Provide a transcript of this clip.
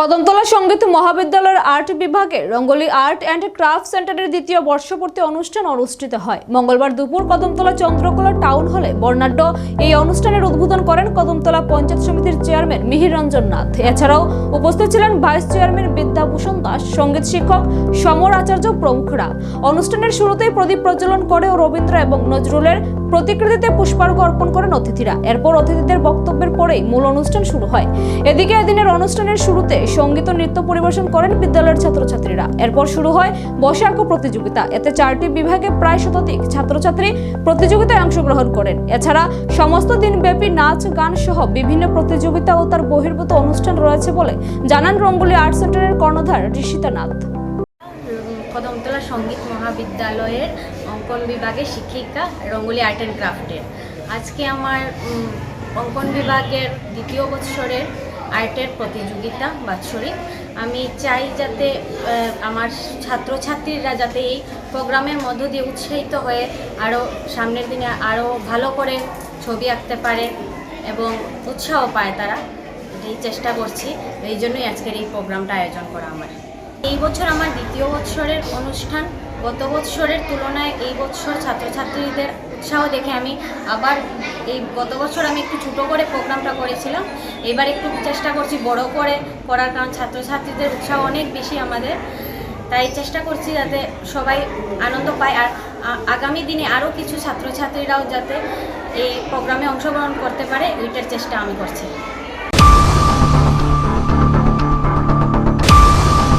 কদমতলা সংগীত মহাবিদ্যালয়ের আর্ট বিভাগে রঙ্গলি আর্ট অ্যান্ড ক্রাফট সেন্টারের দ্বিতীয় বর্ষপূর্তি অনুষ্ঠান অনুষ্ঠিত হয়। মঙ্গলবার দুপুর কদমতলা চন্দ্রকোলা টাউন হলে বর্ণাঢ্য এই অনুষ্ঠানের উদ্বোধন করেন কদমতলা পঞ্চায়েত সমিতির চেয়ারম্যান মিহির রঞ্জন নাথ। এছাড়াও উপস্থিত ছিলেন ভাইস চেয়ারম্যান বিদ্যাভূষণ দাস, সংগীত শিক্ষক সমর আচার্য প্রমুখরা। অনুষ্ঠানের শুরুতেই প্রদীপ প্রজ্বলন করে রবীন্দ্র এবং নজরুলের প্রতিকৃতিতে পুষ্পার্ঘ অর্পণ করেন অতিথিরা। এরপর অতিথিদের বক্তব্যের পরেই মূল অনুষ্ঠান শুরু হয়। এদিকে এদিনের অনুষ্ঠানের শুরুতে সংগীত ও নৃত্য পরিবেশন করেন বিদ্যালয়ের ছাত্রছাত্রীরা। এরপর শুরু হয় বসাক প্রতিযোগিতা। এতে চারটি বিভাগে প্রায় শতাধিক ছাত্রছাত্রী প্রতিযোগিতায় অংশগ্রহণ করেন। এছাড়া সমস্ত দিনব্যাপী নাচ, গান সহ বিভিন্ন প্রতিযোগিতা ও তার বহির্ভূত অনুষ্ঠান রয়েছে বলে জানান রঙ্গুলি আর্ট সেন্টারের কর্ণধার ঋষিতা নাথ। সংগীত মহাবিদ্যালয়ের অঙ্কন বিভাগের শিক্ষিকা রঙ্গোলি আর্ট অ্যান্ড ক্রাফটের। আজকে আমার অঙ্কন বিভাগের দ্বিতীয় বৎসরের আর্টের প্রতিযোগিতা বাৎসরিক। আমি চাই যাতে আমার ছাত্রছাত্রীরা যাতে এই প্রোগ্রামের মধ্য দিয়ে উৎসাহিত হয়ে আরও সামনের দিনে আরও ভালো করে ছবি আঁকতে পারে এবং উৎসাহ পায় তারা। এটাই চেষ্টা করছি। এই জন্যই আজকের এই প্রোগ্রামটা আয়োজন করা আমার। এই বছর আমার দ্বিতীয় বৎসরের অনুষ্ঠান। গত বৎসরের তুলনায় এই বছর ছাত্রছাত্রীদের উৎসাহ দেখে আমি আবার এই গত বছর আমি একটু ছোটো করে প্রোগ্রামটা করেছিলাম। এবার একটু চেষ্টা করছি বড় করে করার, কারণ ছাত্রছাত্রীদের উৎসাহ অনেক বেশি আমাদের। তাই চেষ্টা করছি যাতে সবাই আনন্দ পায়। আর আগামী দিনে আরও কিছু ছাত্রছাত্রীরাও যাতে এই প্রোগ্রামে অংশগ্রহণ করতে পারে ওইটার চেষ্টা আমি করছি।